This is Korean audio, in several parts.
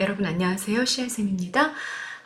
여러분 안녕하세요. 시아쌤입니다.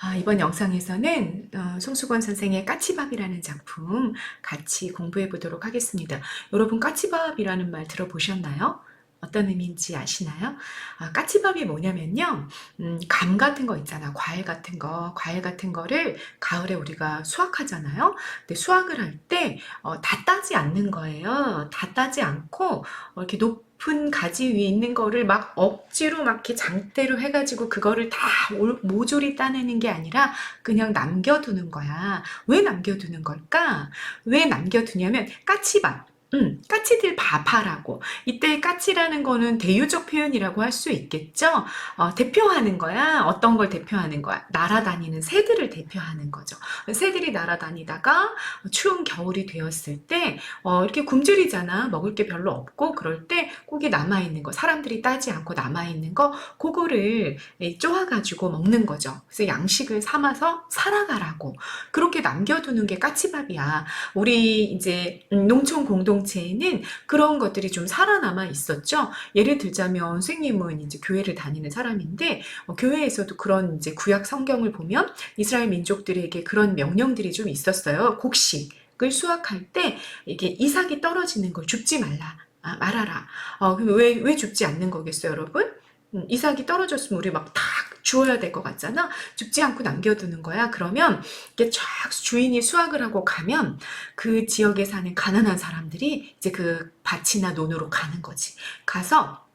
아, 이번 영상에서는 어, 송수건 선생의 까치밥이라는 작품 같이 공부해 보도록 하겠습니다. 여러분 까치밥이라는 말 들어보셨나요? 어떤 의미인지 아시나요? 아, 까치밥이 뭐냐면요. 음, 감 같은 거 있잖아. 과일 같은 거. 과일 같은 거를 가을에 우리가 수확하잖아요. 근데 수확을 할때 어, 다 따지 않는 거예요. 다 따지 않고 어, 이렇게 높 은 가지 위에 있는 거를 막 억지로 막 이렇게 장대로 해가지고 그거를 다 올- 모조리 따내는 게 아니라 그냥 남겨두는 거야. 왜 남겨두는 걸까? 왜 남겨두냐면 까치밥. 음, 까치들 밥하라고. 이때 까치라는 거는 대유적 표현이라고 할 수 있겠죠? 어, 대표하는 거야. 어떤 걸 대표하는 거야? 날아다니는 새들을 대표하는 거죠. 새들이 날아다니다가 추운 겨울이 되었을 때, 어, 이렇게 굶주리잖아. 먹을 게 별로 없고, 그럴 때 꼭이 남아있는 거, 사람들이 따지 않고 남아있는 거, 그거를 예, 쪼아가지고 먹는 거죠. 그래서 양식을 삼아서 살아가라고. 그렇게 남겨두는 게 까치밥이야. 우리 이제 음, 농촌 공동 체에는 그런 것들이 좀 살아남아 있었죠. 예를 들자면 선생님은 이제 교회를 다니는 사람인데 어, 교회에서도 그런 이제 구약 성경을 보면 이스라엘 민족들에게 그런 명령들이 좀 있었어요. 곡식을 수확할 때 이게 이삭이 떨어지는 걸 줍지 말라. 아, 말아라. 어, 왜, 왜 줍지 않는 거겠어요, 여러분? 음, 이삭이 떨어졌으면 우리 막탁 주워야 될 것 같잖아. 줍지 않고 남겨두는 거야. 그러면 이게 쫙 주인이 수확을 하고 가면 그 지역에 사는 가난한 사람들이 이제 그 밭이나 논으로 가는 거지. 가서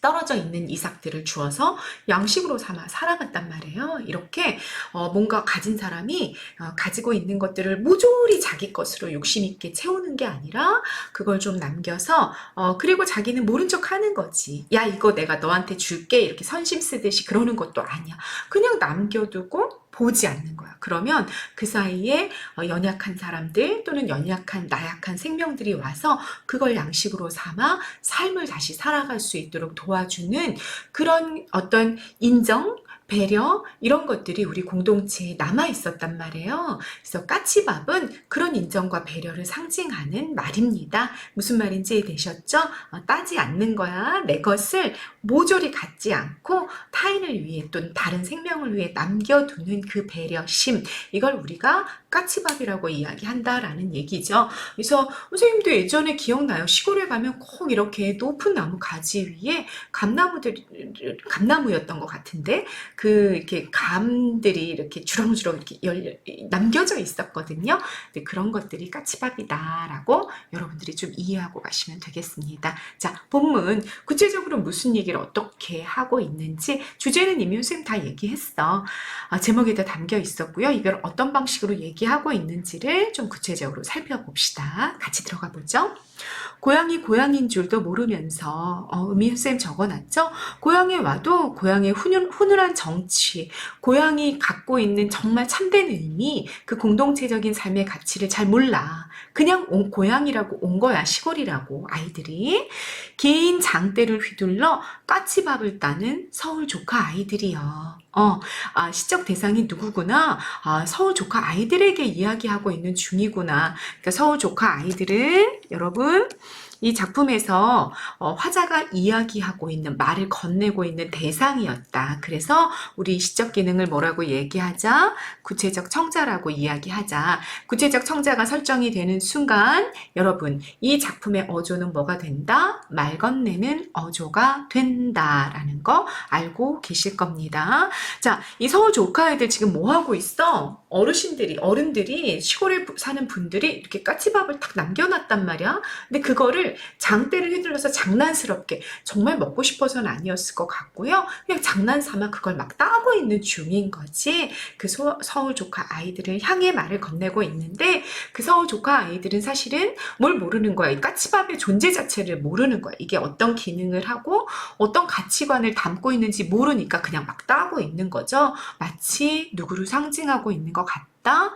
떨어져 있는 이삭들을 주어서 양식으로 삼아 살아갔단 말이에요. 이렇게 어, 뭔가 가진 사람이 어, 가지고 있는 것들을 모조리 자기 것으로 욕심 있게 채우는 게 아니라 그걸 좀 남겨서 어, 그리고 자기는 모른 척 하는 거지. 야 이거 내가 너한테 줄게 이렇게 선심 쓰듯이 그러는 것도 아니야. 그냥 남겨두고 보지 않는 거야. 그러면 그 사이에 어, 연약한 사람들 또는 연약한 나약한 생명들이 와서 그걸 양식으로 삼아 삶을 다시 살아갈 수 있도록 도와주는 그런 어떤 인정, 배려 이런 것들이 우리 공동체에 남아 있었단 말이에요. 그래서 까치밥은 그런 인정과 배려를 상징하는 말입니다. 무슨 말인지 이해되셨죠? 어, 따지 않는 거야. 내 것을 모조리 갖지 않고 타인을 위해 또는 다른 생명을 위해 남겨두는 그 배려심 이걸 우리가 까치밥이라고 이야기한다라는 얘기죠. 그래서 선생님도 예전에 기억나요. 시골에 가면 꼭 이렇게 높은 나무 가지 위에 감나무들 감나무였던 것 같은데 그 이렇게 감들이 이렇게 주렁주렁 이렇게 열, 남겨져 있었거든요. 근데 그런 것들이 까치밥이다라고 여러분들이 좀 이해하고 가시면 되겠습니다. 자, 본문 구체적으로 무슨 얘기를 어떻게 하고 있는지 주제는 이미 선생님 다 얘기했어. 아, 제목에다 담겨 있었고요. 이걸 어떤 방식으로 얘기하고 있는지를 좀 구체적으로 살펴봅시다. 같이 들어가 보죠. 고향이 고향인 줄도 모르면서 어, 의미 쌤 적어놨죠. 고향에 와도 고향의 훈훈, 훈훈한 정 치, 고향이 갖고 있는 정말 참된 의미, 그 공동체적인 삶의 가치를 잘 몰라. 그냥 온, 고향이라고 온 거야, 시골이라고 아이들이. 긴 장대를 휘둘러 까치밥을 따는 서울 조카 아이들이요. 어, 아, 시적 대상이 누구구나? 아, 서울 조카 아이들에게 이야기하고 있는 중이구나. 그러니까 서울 조카 아이들은 여러분 이 작품에서 어, 화자가 이야기하고 있는 말을 건네고 있는 대상이었다. 그래서 우리 시적 기능을 뭐라고 얘기하자? 구체적 청자라고 이야기하자. 구체적 청자가 설정이 되는 순간 여러분 이 작품의 어조는 뭐가 된다? 말 건네는 어조가 된다라는 거 알고 계실 겁니다. 자, 이 서울 조카애들 지금 뭐 하고 있어? 어르신들이 어른들이 시골에 부- 사는 분들이 이렇게 까치밥을 탁 남겨놨단 말이야. 근데 그거를 장대를 휘둘러서 장난스럽게 정말 먹고 싶어서는 아니었을 것 같고요. 그냥 장난 삼아 그걸 막 따고 있는 중인 거지. 그 소- 서울 조카 아이들을 향해 말을 건네고 있는데 그 서울 조카 아이들은 사실은 뭘 모르는 거야. 이 까치밥의 존재 자체를 모르는 거야. 이게 어떤 기능을 하고 어떤 가치관을 담고 있는지 모르니까 그냥 막 따고 있는 거죠. 마치 누구를 상징하고 있는 것 같다.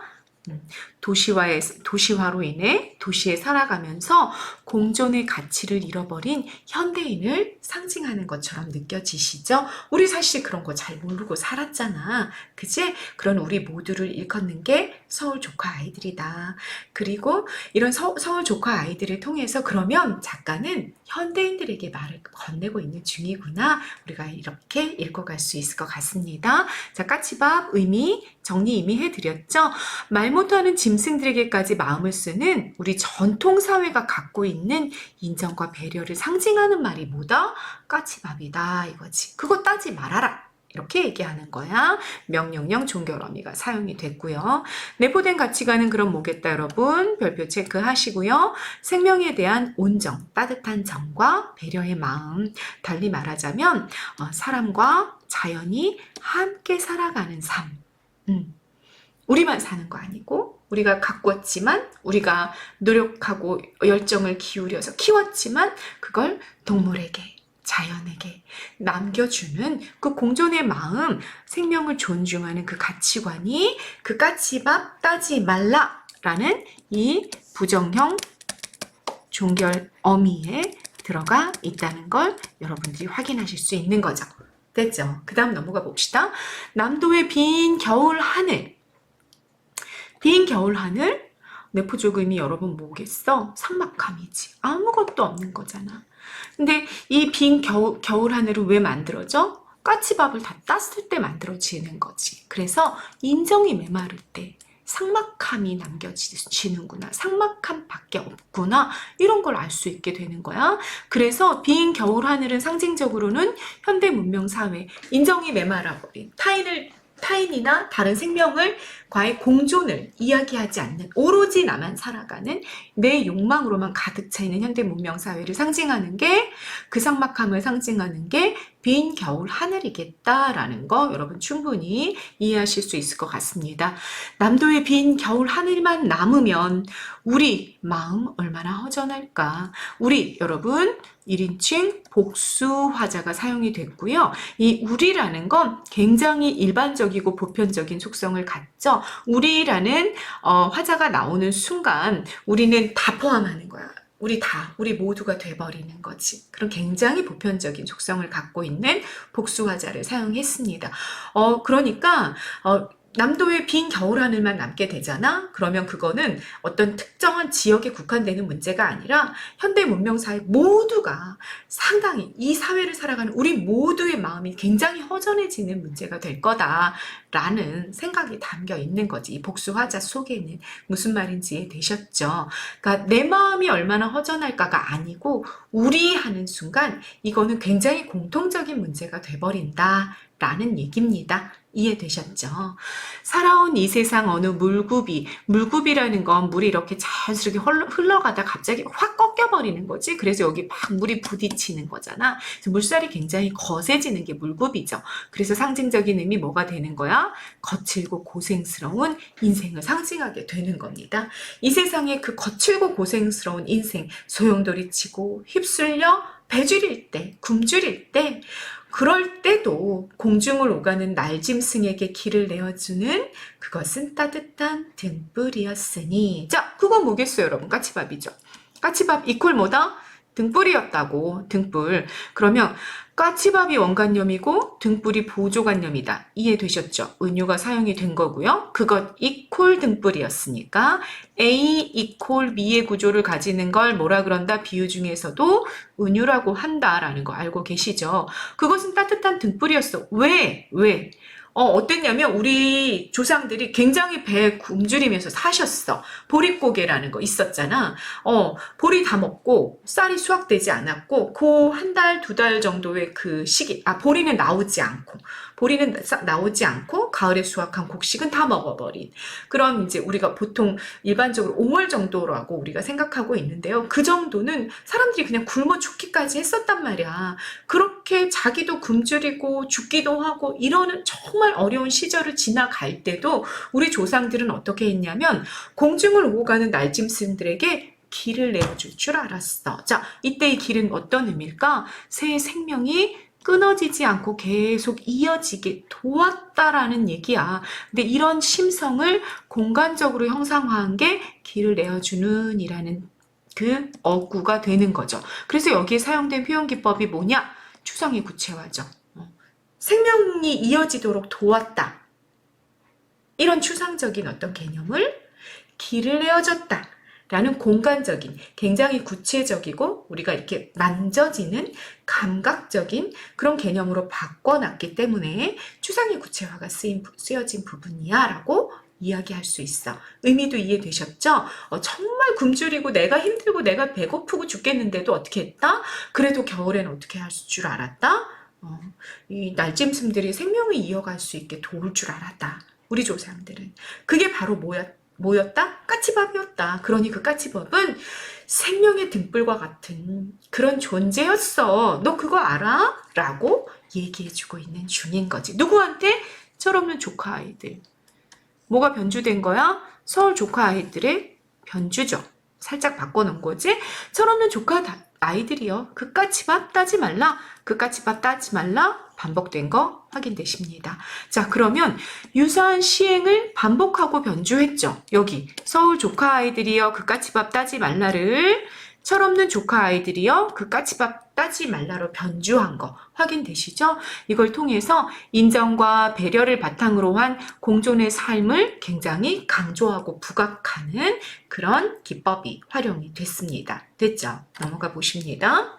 음, 도시화의, 도시화로 인해 도시에 살아가면서 공존의 가치를 잃어버린 현대인을 상징하는 것처럼 느껴지시죠? 우리 사실 그런 거 잘 모르고 살았잖아. 그지? 그런 우리 모두를 일컫는 게 서울 조카 아이들이다. 그리고 이런 서, 서울 조카 아이들을 통해서 그러면 작가는 현대인들에게 말을 건네고 있는 중이구나. 우리가 이렇게 읽어갈 수 있을 것 같습니다. 자, 까치밥 의미 정리 이미 해드렸죠? 말 못하는 짐승들에게까지 마음을 쓰는 우리 전통 사회가 갖고 있는 인정과 배려를 상징하는 말이 뭐다? 까치밥이다 이거지. 그거 따지 말아라. 이렇게 얘기하는 거야. 명령령 종결 어미가 사용이 됐고요. 내포된 가치관은 그럼 뭐겠다 여러분? 별표 체크하시고요. 생명에 대한 온정, 따뜻한 정과 배려의 마음. 달리 말하자면 어, 사람과 자연이 함께 살아가는 삶. 음. 우리만 사는 거 아니고 우리가 가꾸었지만 우리가 노력하고 열정을 기울여서 키웠지만 그걸 동물에게 자연에게 남겨주는 그 공존의 마음, 생명을 존중하는 그 가치관이 그 까치밥 따지 말라라는 이 부정형 종결 어미에 들어가 있다는 걸 여러분들이 확인하실 수 있는 거죠. 됐죠? 그 다음 넘어가 봅시다. 남도의 빈 겨울 하늘. 빈 겨울 하늘? 내포조금이 여러분 뭐겠어? 삭막함이지. 아무것도 없는 거잖아. 근데 이 빈 겨울, 겨울 하늘은 왜 만들어져? 까치밥을 다 땄을 때 만들어지는 거지. 그래서 인정이 메마를 때 삭막함이 남겨지는구나. 삭막함 밖에 없구나. 이런 걸 알 수 있게 되는 거야. 그래서 빈 겨울 하늘은 상징적으로는 현대 문명 사회, 인정이 메말아버린 타인을 타인이나 다른 생명을 과의 공존을 이야기하지 않는 오로지 나만 살아가는 내 욕망으로만 가득 차 있는 현대 문명 사회를 상징하는 게 그 삭막함을 상징하는 게 빈 겨울 하늘이겠다라는 거 여러분 충분히 이해하실 수 있을 것 같습니다. 남도의 빈 겨울 하늘만 남으면 우리 마음 얼마나 허전할까? 우리 여러분 1인칭 복수 화자가 사용이 됐고요. 이 우리라는 건 굉장히 일반적이고 보편적인 속성을 갖죠. 우리라는 어, 화자가 나오는 순간 우리는 다 포함하는 거야. 우리 다, 우리 모두가 돼버리는 거지. 그런 굉장히 보편적인 속성을 갖고 있는 복수화자를 사용했습니다. 어, 그러니까, 어, 남도의 빈 겨울 하늘만 남게 되잖아? 그러면 그거는 어떤 특정한 지역에 국한되는 문제가 아니라 현대 문명 사회 모두가 상당히 이 사회를 살아가는 우리 모두의 마음이 굉장히 허전해지는 문제가 될 거다라는 생각이 담겨 있는 거지. 이 복수화자 속에는 무슨 말인지 이해되셨죠? 그러니까 내 마음이 얼마나 허전할까가 아니고 우리 하는 순간 이거는 굉장히 공통적인 문제가 돼버린다. 라는 얘기입니다. 이해되셨죠? 살아온 이 세상 어느 물굽이, 물굽이라는 건 물이 이렇게 자연스럽게 흘러, 흘러가다 갑자기 확 꺾여버리는 거지. 그래서 여기 막 물이 부딪히는 거잖아. 그래서 물살이 굉장히 거세지는 게 물굽이죠. 그래서 상징적인 의미 뭐가 되는 거야? 거칠고 고생스러운 인생을 상징하게 되는 겁니다. 이 세상에 그 거칠고 고생스러운 인생, 소용돌이 치고 휩쓸려 배줄일 때, 굶주릴 때, 그럴 때도 공중을 오가는 날짐승에게 길을 내어주는 그것은 따뜻한 등불이었으니. 자, 그건 뭐겠어요, 여러분? 까치밥이죠. 까치밥 이퀄 뭐다? 등불이었다고, 등불. 그러면 까치밥이 원관념이고 등불이 보조관념이다. 이해되셨죠? 은유가 사용이 된 거고요. 그것 이퀄 등불이었으니까 A 이퀄 B의 구조를 가지는 걸 뭐라 그런다? 비유 중에서도 은유라고 한다라는 거 알고 계시죠? 그것은 따뜻한 등불이었어. 왜? 왜? 어, 어땠냐면 우리 조상들이 굉장히 배에 굶주리면서 사셨어. 보릿고개라는 거 있었잖아. 어, 보리 다 먹고 쌀이 수확되지 않았고 그 한 달, 두 달 정도의 그 시기, 아, 보리는 나오지 않고 보리는 싹 나오지 않고 가을에 수확한 곡식은 다 먹어버린 그런 이제 우리가 보통 일반적으로 5월 정도라고 우리가 생각하고 있는데요. 그 정도는 사람들이 그냥 굶어 죽기까지 했었단 말이야. 그렇게 자기도 굶주리고 죽기도 하고 이러는 정말 어려운 시절을 지나갈 때도 우리 조상들은 어떻게 했냐면 공중을 오고 가는 날짐승들에게 길을 내어줄 줄 알았어. 자, 이때 이 길은 어떤 의미일까? 새 생명이 끊어지지 않고 계속 이어지게 도왔다라는 얘기야. 근데 이런 심성을 공간적으로 형상화한 게 길을 내어주는 이라는 그 어구가 되는 거죠. 그래서 여기에 사용된 표현 기법이 뭐냐? 추상의 구체화죠. 어. 생명이 이어지도록 도왔다. 이런 추상적인 어떤 개념을 길을 내어줬다. 라는 공간적인, 굉장히 구체적이고 우리가 이렇게 만져지는 감각적인 그런 개념으로 바꿔놨기 때문에 추상의 구체화가 쓰인, 쓰여진 부분이야 라고 이야기할 수 있어. 의미도 이해되셨죠? 어, 정말 굶주리고 내가 힘들고 내가 배고프고 죽겠는데도 어떻게 했다? 그래도 겨울엔 어떻게 할 줄 알았다? 어, 이 날짐승들이 생명을 이어갈 수 있게 도울 줄 알았다. 우리 조상들은. 그게 바로 뭐였, 뭐였다? 까치밥이었다. 그러니 그 까치밥은 생명의 등불과 같은 그런 존재였어. 너 그거 알아? 라고 얘기해주고 있는 중인 거지. 누구한테? 철없는 조카 아이들. 뭐가 변주된 거야? 서울 조카 아이들의 변주죠. 살짝 바꿔놓은 거지. 철없는 조카 다- 아이들이요. 그까치밥 따지 말라. 그까치밥 따지 말라. 반복된 거 확인되십니다. 자, 그러면 유사한 시행을 반복하고 변주했죠. 여기 서울 조카 아이들이요. 그까치밥 따지 말라를 철없는 조카 아이들이요. 그까치밥 따지 말라로 변주한 거 확인되시죠? 이걸 통해서 인정과 배려를 바탕으로 한 공존의 삶을 굉장히 강조하고 부각하는 그런 기법이 활용이 됐습니다. 됐죠? 넘어가 보십니다.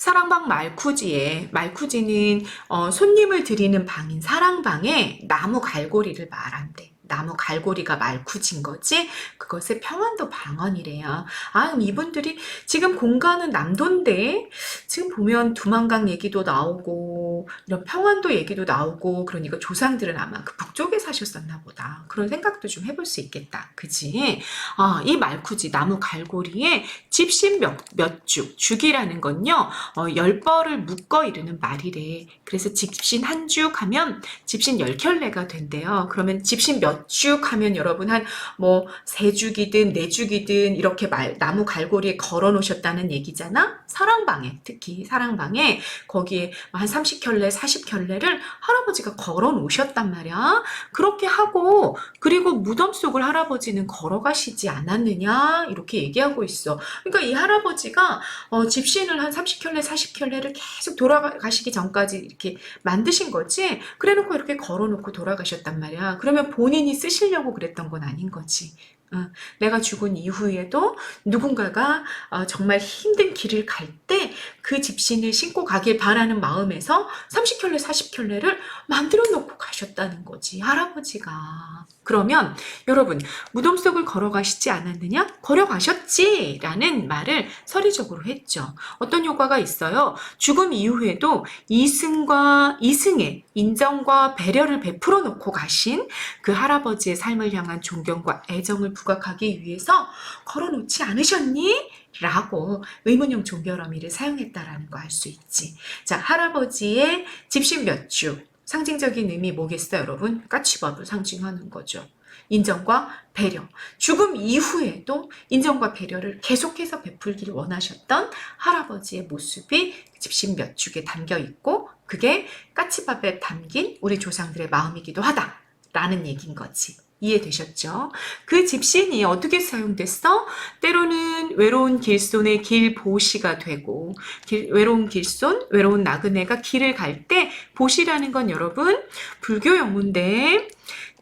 사랑방 말쿠지에 말쿠지는 어, 손님을 드리는 방인 사랑방에 나무 갈고리를 말한대. 나무 갈고리가 말쿠진 거지? 그것의 평안도 방언이래요. 아, 이분들이 지금 공간은 남도인데 지금 보면 두만강 얘기도 나오고 이런 평안도 얘기도 나오고 그러니까 조상들은 아마 그 북쪽에 사셨었나 보다. 그런 생각도 좀 해볼 수 있겠다. 그지? 아, 이 말쿠지 나무 갈고리에 집신 몇, 몇 죽, 죽이라는 건요, 어, 열 벌을 묶어 이르는 말이래. 그래서 집신 한 죽 하면 집신 열 켤레가 된대요. 그러면 집신 몇죽 하면 여러분 한 뭐세 죽이든 네 죽이든 이렇게 말, 나무 갈고리에 걸어 놓으셨다는 얘기잖아? 사랑방에, 특히 사랑방에 거기에 한 30켤레, 40켤레를 할아버지가 걸어 놓으셨단 말이야. 그렇게 하고 그리고 무덤 속을 할아버지는 걸어가시지 않았느냐? 이렇게 얘기하고 있어. 그러니까 이 할아버지가 어, 집신을 한 30켤레, 40켤레를 계속 돌아가시기 전까지 이렇게 만드신 거지. 그래 놓고 이렇게 걸어 놓고 돌아가셨단 말이야. 그러면 본인이 쓰시려고 그랬던 건 아닌 거지. 어, 내가 죽은 이후에도 누군가가 어, 정말 힘든 길을 갈 때 그 집신을 신고 가길 바라는 마음에서 30켤레, 40켤레를 만들어 놓고 가셨다는 거지, 할아버지가. 그러면 여러분, 무덤 속을 걸어가시지 않았느냐? 걸어가셨지! 라는 말을 서리적으로 했죠. 어떤 효과가 있어요? 죽음 이후에도 이승과, 이승의 인정과 배려를 베풀어 놓고 가신 그 할아버지의 삶을 향한 존경과 애정을 부각하기 위해서 걸어 놓지 않으셨니? 라고 의문형 존결어미를 사용했다라는 거 알 수 있지. 자, 할아버지의 집신 몇 주. 상징적인 의미 뭐겠어요, 여러분? 까치밥을 상징하는 거죠. 인정과 배려. 죽음 이후에도 인정과 배려를 계속해서 베풀기를 원하셨던 할아버지의 모습이 집신 몇 축에 담겨 있고, 그게 까치밥에 담긴 우리 조상들의 마음이기도 하다 라는 얘기인 거지. 이해되셨죠? 그 집신이 어떻게 사용됐어? 때로는 외로운 길손의 길보시가 되고, 길- 외로운 길손, 외로운 나그네가 길을 갈 때 보시라는 건 여러분 불교 용어인데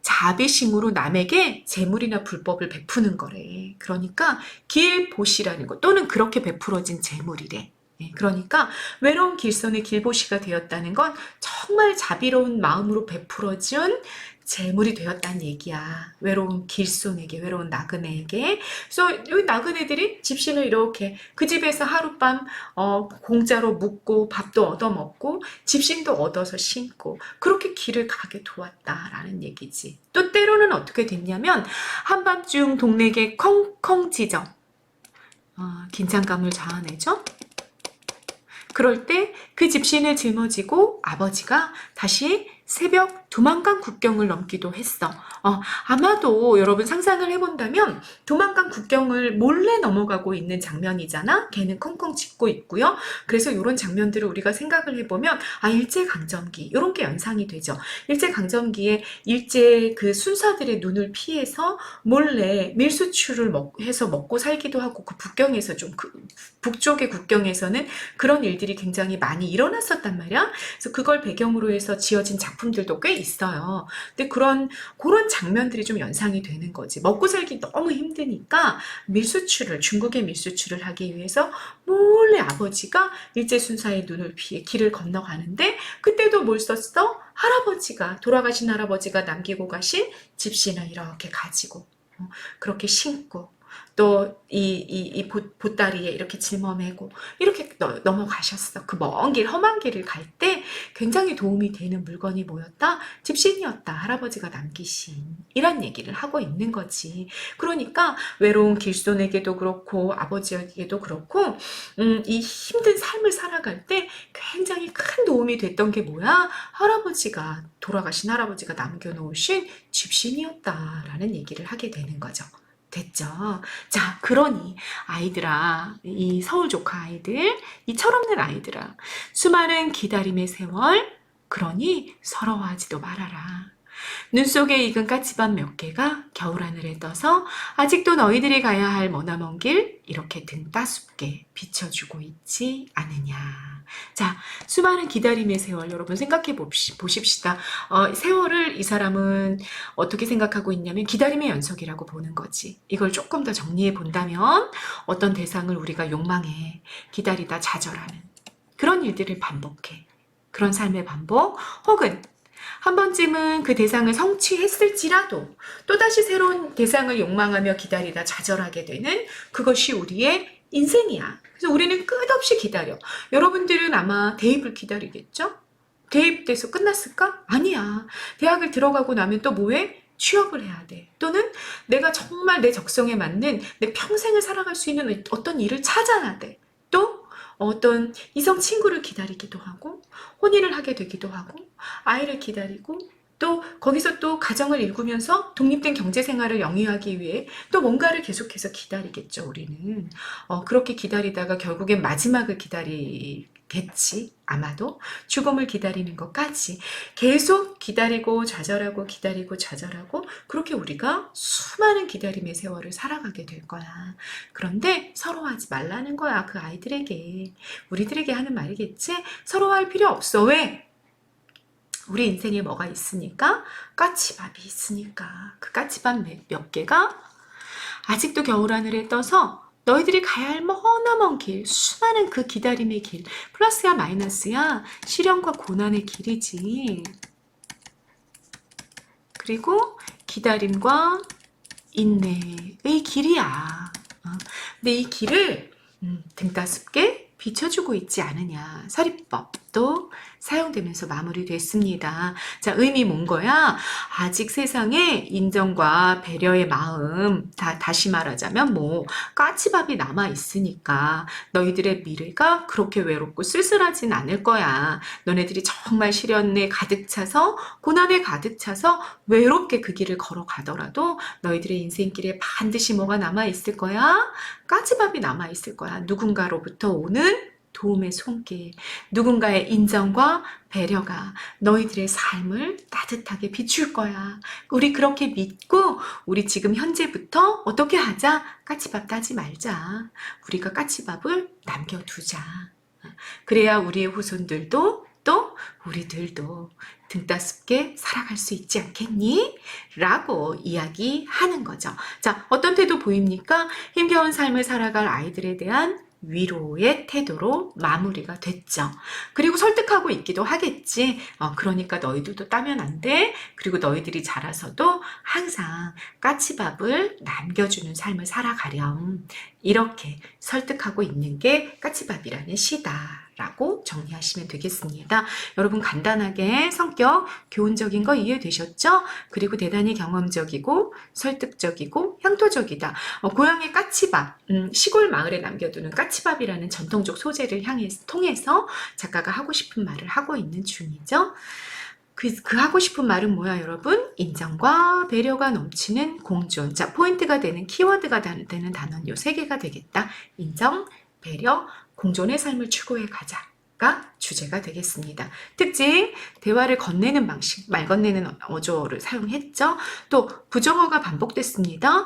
자비심으로 남에게 재물이나 불법을 베푸는 거래. 그러니까 길보시라는 거 또는 그렇게 베풀어진 재물이래. 예, 그러니까 외로운 길손의 길보시가 되었다는 건 정말 자비로운 마음으로 베풀어준 재물이 되었다는 얘기야. 외로운 길손에게, 외로운 나그네에게. 그래서 여기 나그네들이 집신을 이렇게 그 집에서 하룻밤 어, 공짜로 묵고 밥도 얻어먹고 집신도 얻어서 신고 그렇게 길을 가게 도왔다라는 얘기지. 또 때로는 어떻게 됐냐면 한밤중 동네에 컹컹 짖어 어, 긴장감을 자아내죠. 그럴 때 그 집신을 짊어지고 아버지가 다시 새벽 두만강 국경을 넘기도 했어. 어, 아마도 여러분 상상을 해본다면 두만강 국경을 몰래 넘어가고 있는 장면이잖아. 걔는 컹컹 짖고 있고요. 그래서 이런 장면들을 우리가 생각을 해보면 아 일제 강점기 이런 게 연상이 되죠. 일제 강점기에 일제 그 순사들의 눈을 피해서 몰래 밀수출을 먹, 해서 먹고 살기도 하고 그 북경에서 좀 그, 북쪽의 국경에서는 그런 일들이 굉장히 많이 일어났었단 말이야. 그래서 그걸 배경으로 해서 지어진 작품들도 꽤 있어요. 근데 그런 그런 장면들이 좀 연상이 되는 거지. 먹고 살기 너무 힘드니까 밀수출을 중국의 밀수출을 하기 위해서 몰래 아버지가 일제 순사의 눈을 피해 길을 건너가는데 그때도 뭘 썼어? 할아버지가 돌아가신 할아버지가 남기고 가신 집신을 이렇게 가지고 어, 그렇게 신고 또이이 이 보따리에 이렇게 짊어매고 이렇게 너- 넘어가셨어. 그 먼 길, 험한 길을 갈 때 굉장히 도움이 되는 물건이 뭐였다? 집신이었다. 할아버지가 남기신 이런 얘기를 하고 있는 거지. 그러니까 외로운 길손에게도 그렇고 아버지에게도 그렇고 음, 이 힘든 삶을 살아갈 때 굉장히 큰 도움이 됐던 게 뭐야? 할아버지가 돌아가신 할아버지가 남겨놓으신 집신이었다라는 얘기를 하게 되는 거죠. 됐죠? 자, 그러니 아이들아, 이 서울 조카 아이들, 이 철없는 아이들아, 수많은 기다림의 세월, 그러니 서러워하지도 말아라. 눈 속에 익은 까치밥 몇 개가 겨울 하늘에 떠서 아직도 너희들이 가야 할 머나먼 길 이렇게 등 따숩게 비춰주고 있지 않느냐. 자, 수많은 기다림의 세월 여러분 생각해 보십시다. 어, 세월을 이 사람은 어떻게 생각하고 있냐면 기다림의 연속이라고 보는 거지. 이걸 조금 더 정리해 본다면 어떤 대상을 우리가 욕망해 기다리다 좌절하는 그런 일들을 반복해. 그런 삶의 반복 혹은 한 번쯤은 그 대상을 성취했을지라도 또다시 새로운 대상을 욕망하며 기다리다 좌절하게 되는 그것이 우리의 인생이야. 그래서 우리는 끝없이 기다려. 여러분들은 아마 대입을 기다리겠죠? 대입돼서 끝났을까? 아니야. 대학을 들어가고 나면 또 뭐해? 취업을 해야 돼. 또는 내가 정말 내 적성에 맞는 내 평생을 살아갈 수 있는 어떤 일을 찾아야 돼. 또 어떤 이성 친구를 기다리기도 하고 혼인을 하게 되기도 하고 아이를 기다리고 또 거기서 또 가정을 일구면서 독립된 경제 생활을 영위하기 위해 또 뭔가를 계속해서 기다리겠죠, 우리는. 어, 그렇게 기다리다가 결국엔 마지막을 기다리겠지, 아마도. 죽음을 기다리는 것까지. 계속 기다리고 좌절하고 기다리고 좌절하고 그렇게 우리가 수많은 기다림의 세월을 살아가게 될 거야. 그런데 서로하지 말라는 거야, 그 아이들에게. 우리들에게 하는 말이겠지? 서로할 필요 없어. 왜? 우리 인생에 뭐가 있으니까? 까치밥이 있으니까. 그 까치밥 몇, 몇 개가 아직도 겨울 하늘에 떠서 너희들이 가야 할 머나먼 길, 수많은 그 기다림의 길, 플러스야 마이너스야, 시련과 고난의 길이지. 그리고 기다림과 인내의 길이야. 어, 근데 이 길을 음, 등따숩게 비춰주고 있지 않으냐. 서리법 도 사용되면서 마무리됐습니다. 자, 의미 뭔 거야? 아직 세상에 인정과 배려의 마음, 다, 다시 말하자면 뭐, 까치밥이 남아있으니까 너희들의 미래가 그렇게 외롭고 쓸쓸하진 않을 거야. 너네들이 정말 시련에 가득 차서, 고난에 가득 차서 외롭게 그 길을 걸어가더라도 너희들의 인생길에 반드시 뭐가 남아있을 거야? 까치밥이 남아있을 거야. 누군가로부터 오는 도움의 손길, 누군가의 인정과 배려가 너희들의 삶을 따뜻하게 비출 거야. 우리 그렇게 믿고 우리 지금 현재부터 어떻게 하자? 까치밥 따지 말자. 우리가 까치밥을 남겨두자. 그래야 우리의 후손들도 또 우리들도 등따숩게 살아갈 수 있지 않겠니? 라고 이야기하는 거죠. 자, 어떤 태도 보입니까? 힘겨운 삶을 살아갈 아이들에 대한 위로의 태도로 마무리가 됐죠. 그리고 설득하고 있기도 하겠지. 어, 그러니까 너희들도 따면 안 돼. 그리고 너희들이 자라서도 항상 까치밥을 남겨주는 삶을 살아가렴. 이렇게 설득하고 있는 게 까치밥이라는 시다. 라고 정리하시면 되겠습니다. 여러분 간단하게 성격 교훈적인 거 이해되셨죠? 그리고 대단히 경험적이고 설득적이고 향토적이다. 어, 고향의 까치밥, 음, 시골 마을에 남겨두는 까치밥이라는 전통적 소재를 향해 통해서 작가가 하고 싶은 말을 하고 있는 중이죠. 그, 그 하고 싶은 말은 뭐야, 여러분? 인정과 배려가 넘치는 공존. 자, 포인트가 되는 키워드가 다- 되는 단어는 요 세 개가 되겠다. 인정, 배려, 공존의 삶을 추구해 가자가 주제가 되겠습니다. 특징, 대화를 건네는 방식, 말 건네는 어조를 사용했죠. 또 부정어가 반복됐습니다.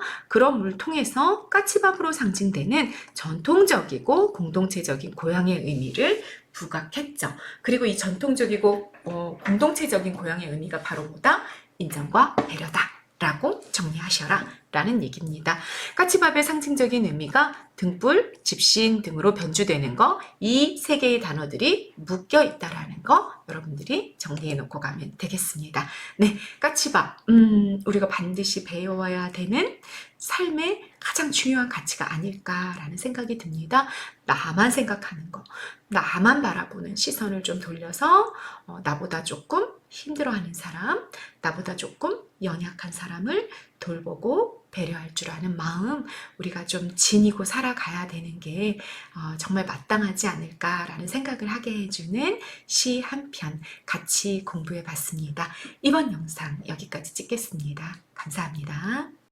물 통해서 까치밥으로 상징되는 전통적이고 공동체적인 고향의 의미를 부각했죠. 그리고 이 전통적이고 어, 공동체적인 고향의 의미가 바로 뭐다? 인정과 배려다. 라고 정리하셔라. 라는 얘기입니다. 까치밥의 상징적인 의미가 등불, 집신 등으로 변주되는 거, 이 세 개의 단어들이 묶여 있다라는 거 여러분들이 정리해 놓고 가면 되겠습니다. 네, 까치밥. 음, 우리가 반드시 배워야 되는 삶의 가장 중요한 가치가 아닐까라는 생각이 듭니다. 나만 생각하는 거, 나만 바라보는 시선을 좀 돌려서 어, 나보다 조금 힘들어하는 사람, 나보다 조금 연약한 사람을 돌보고 배려할 줄 아는 마음, 우리가 좀 지니고 살아가야 되는 게 어, 정말 마땅하지 않을까라는 생각을 하게 해주는 시 한 편 같이 공부해 봤습니다. 이번 영상 여기까지 찍겠습니다. 감사합니다.